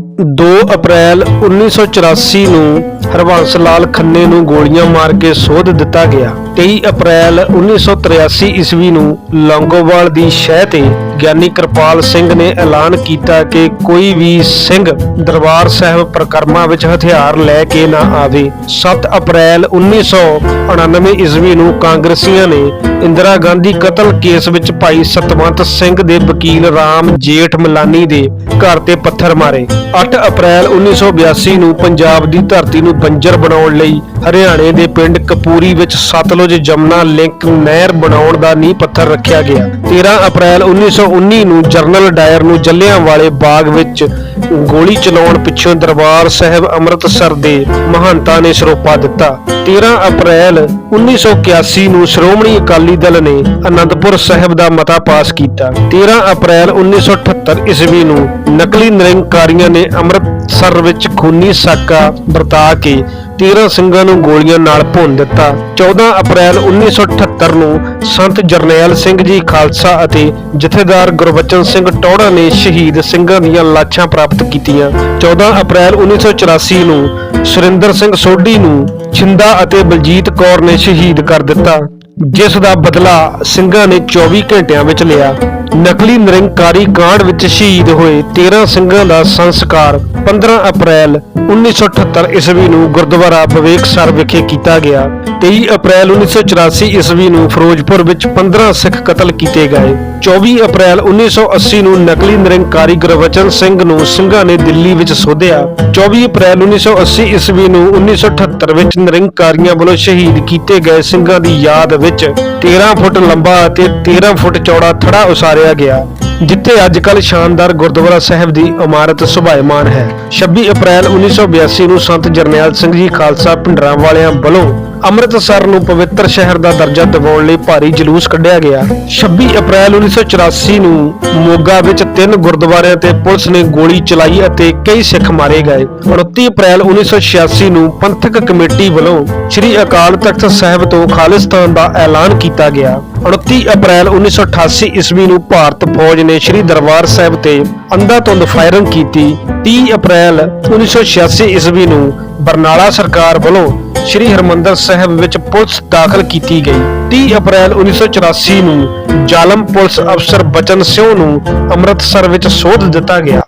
2 ਅਪ੍ਰੈਲ 1984 ਨੂੰ ਹਰਬੰਸ ਲਾਲ ਖੰਨੇ ਨੂੰ ਗੋਲੀਆਂ ਮਾਰ ਕੇ ਸੋਧ ਦਿੱਤਾ ਗਿਆ। 23 ਅਪ੍ਰੈਲ 1983 ਈਸਵੀ ਨੂੰ ਲੌਂਗੋਵਾਲ ਦੀ ਸ਼ਹਿ ਤੇ ਗਿਆਨੀ ਕਿਰਪਾਲ ਸਿੰਘ ਨੇ ਐਲਾਨ ਕੀਤਾ ਕਿ ਕੋਈ ਵੀ ਸਿੰਘ ਦਰਬਾਰ ਸਾਹਿਬ ਪ੍ਰਕਰਮਾਂ ਵਿੱਚ ਹਥਿਆਰ ਲੈ ਕੇ ਨਾ ਆਵੇ। 7 ਅਪ੍ਰੈਲ 1999 ਈਸਵੀ ਨੂੰ ਕਾਂਗਰਸੀਆਂ ਨੇ ਇੰਦਰਾ ਗਾਂਧੀ ਕਤਲ ਕੇਸ ਵਿੱਚ ਭਾਈ ਸਤਵੰਤ ਸਿੰਘ ਦੇ ਵਕੀਲ ਰਾਮ ਜੇਠ ਮਲਾਨੀ ਦੇ ਘਰ ਤੇ ਪੱਥਰ ਮਾਰੇ। 8 ਅਪ੍ਰੈਲ 1982 ਨੂੰ ਪੰਜਾਬ ਦੀ ਧਰਤੀ ਨੂੰ ਬੰਜਰ ਬਣਾਉਣ ਲਈ ਹਰਿਆਣੇ ਦੇ ਪਿੰਡ ਕਪੂਰੀ ਵਿੱਚ ਸਤਲੁਜ ਜਮਨਾ ਲਿੰਕ ਨਹਿਰ ਬਣਾਉਣ ਦਾ ਨੀਂਹ ਪੱਥਰ ਰੱਖਿਆ ਗਿਆ। 13 ਅਪ੍ਰੈਲ 1919 ਨੂੰ ਜਰਨਲ ਡਾਇਰ ਨੂੰ ਜਲਿਆਂਵਾਲੇ ਬਾਗ ਵਿੱਚ ਗੋਲੀ ਚਲਾਉਣ ਪਿੱਛੋਂ ਦਰਬਾਰ ਸਾਹਿਬ ਅੰਮ੍ਰਿਤਸਰ ਦੇ ਮਹੰਤਾਂ ਨੇ ਸਰੋਪਾ ਦਿੱਤਾ। 13 ਅਪ੍ਰੈਲ 1981 ਨੂੰ ਸ਼੍ਰੋਮਣੀ ਅਕਾਲੀ ਦਲ ਨੇ ਅਨੰਦਪੁਰ ਸਾਹਿਬ ਦਾ ਮਤਾ ਪਾਸ ਕੀਤਾ। 13 ਅਪ੍ਰੈਲ 1978 ਈਸਵੀ ਨੂੰ ਨਕਲੀ ਨਿਰੰਕਾਰੀਆਂ ਨੇ ਅੰਮ੍ਰਿਤਸਰ ਵਿੱਚ ਖੂਨੀ ਸਾਕਾ ਵਰਤਾ ਕੇ 13 ਸਿੰਘਾਂ ਨੂੰ ਗੋਲੀਆਂ ਨਾਲ ਭੁੰਨ ਦਿੱਤਾ। 14 ਅਪ੍ਰੈਲ 1978 ਨੂੰ ਸੰਤ ਜਰਨੈਲ ਸਿੰਘ ਜੀ ਖਾਲਸਾ ਅਤੇ ਜਥੇਦਾਰ ਗੁਰਬਚਨ ਸਿੰਘ ਟੌੜਾ ਨੇ ਸ਼ਹੀਦ ਸਿੰਘਾਂ ਦੀਆਂ ਲਾਸ਼ਾਂ ਪ੍ਰਾਪਤ ਕੀਤੀਆਂ। 14 ਅਪ੍ਰੈਲ 1984 ਨੂੰ ਸੁਰਿੰਦਰ ਸਿੰਘ ਸੋਢੀ ਨੂੰ ਛਿੰਦਾ ਅਤੇ ਬਲਜੀਤ ਕੌਰ ਨੇ ਸ਼ਹੀਦ ਕਰ ਦਿੱਤਾ। ਜਿਸ ਦਾ ਬਦਲਾ ਸਿੰਘਾਂ ਨੇ 24 ਘੰਟਿਆਂ ਵਿੱਚ ਲਿਆ। ਨਕਲੀ ਨਿਰੰਕਾਰੀ ਕਾਂਡ ਵਿੱਚ ਸ਼ਹੀਦ ਹੋਏ 13 ਸਿੰਘਾਂ ਦਾ ਸੰਸਕਾਰ 15 ਅਪ੍ਰੈਲ 1978 ਈਸਵੀ ਨੂੰ ਗੁਰਦੁਆਰਾ ਬਵੇਕਸਰ ਵਿਖੇ ਕੀਤਾ ਗਿਆ। 23 ਅਪ੍ਰੈਲ 1984 ਈਸਵੀ ਨੂੰ ਫਿਰੋਜ਼ਪੁਰ ਵਿੱਚ 15 ਸਿੱਖ ਕਤਲ ਕੀਤੇ ਗਏ। 24 ਅਪ੍ਰੈਲ 1980 ਨੂੰ ਨਕਲੀ ਨਿਰੰਕਾਰੀ ਗੁਰਬਚਨ ਸਿੰਘ ਨੂੰ ਸਿੰਘਾਂ ਨੇ ਦਿੱਲੀ ਵਿੱਚ ਸੋਧਿਆ। 24 ਅਪ੍ਰੈਲ 1980 ਈਸਵੀ ਨੂੰ 1978 ਵਿੱਚ ਨਿਰੰਕਾਰੀਆਂ ਵੱਲੋਂ ਸ਼ਹੀਦ ਕੀਤੇ ਗਏ ਸਿੰਘਾਂ ਦੀ ਯਾਦ ਵਿੱਚ 13 ਫੁੱਟ ਲੰਬਾ ਅਤੇ 13 ਫੁੱਟ ਚੌੜਾ ਥੜਾ ਉਸਾਰਿਆ ਗਿਆ, ਜਿੱਥੇ ਅੱਜ ਕੱਲ੍ਹ ਸ਼ਾਨਦਾਰ ਗੁਰਦੁਆਰਾ ਸਾਹਿਬ ਦੀ ਇਮਾਰਤ ਸੁਭਾਇਮਾਨ ਹੈ। 26 ਅਪ੍ਰੈਲ 1982 ਨੂੰ ਸੰਤ ਜਰਨੈਲ ਸਿੰਘ ਜੀ ਖਾਲਸਾ ਪਿੰਡਰਾਂ ਵਾਲਿਆਂ ਵੱਲੋਂ ਅੰਮ੍ਰਿਤਸਰ ਨੂੰ ਪਵਿੱਤਰ ਸ਼ਹਿਰ ਦਾ ਦਰਜਾ ਦਿਵਾਉਣ ਲਈ ਭਾਰੀ ਜਲੂਸ ਕੱਢਿਆ ਗਿਆ। 26 ਅਪ੍ਰੈਲ 1984 ਨੂੰ ਮੋਗਾ ਵਿੱਚ ਤਿੰਨ ਗੁਰਦੁਆਰਿਆਂ ਤੇ ਪੁਲਿਸ ਨੇ ਗੋਲੀ ਚਲਾਈ ਅਤੇ ਕਈ ਸਿੱਖ ਮਾਰੇ ਗਏ। 29 ਅਪ੍ਰੈਲ 1986 ਨੂੰ ਪੰਥਕ ਕਮੇਟੀ ਵੱਲੋਂ ਸ੍ਰੀ ਅਕਾਲ ਤਖਤ ਸਾਹਿਬ ਤੋਂ ਖਾਲਿਸਤਾਨ ਦਾ ਐਲਾਨ ਕੀਤਾ ਗਿਆ। 29 ਅਪ੍ਰੈਲ 1988 ਈਸਵੀ ਨੂੰ ਭਾਰਤ ਫੌਜ ਨੇ ਸ੍ਰੀ ਦਰਬਾਰ ਸਾਹਿਬ ਤੇ ਅੰਧਾਧੁੰਦ ਫਾਇਰਿੰਗ ਕੀਤੀ। 30 ਅਪ੍ਰੈਲ 1986 ਈਸਵੀ ਨੂੰ ਬਰਨਾਲਾ ਸਰਕਾਰ ਵੱਲੋਂ ਸ੍ਰੀ ਹਰਮੰਦਰ ਸਾਹਿਬ ਵਿੱਚ ਪੁਲਿਸ ਦਾਖਲ ਕੀਤੀ ਗਈ। 30 ਅਪ੍ਰੈਲ 1984 ਨੂੰ ਜ਼ਾਲਮ ਪੁਲਿਸ ਅਫਸਰ ਬਚਨ ਸਿੰਘ ਨੂੰ ਅੰਮ੍ਰਿਤਸਰ ਵਿੱਚ ਸੋਧ ਦਿੱਤਾ ਗਿਆ।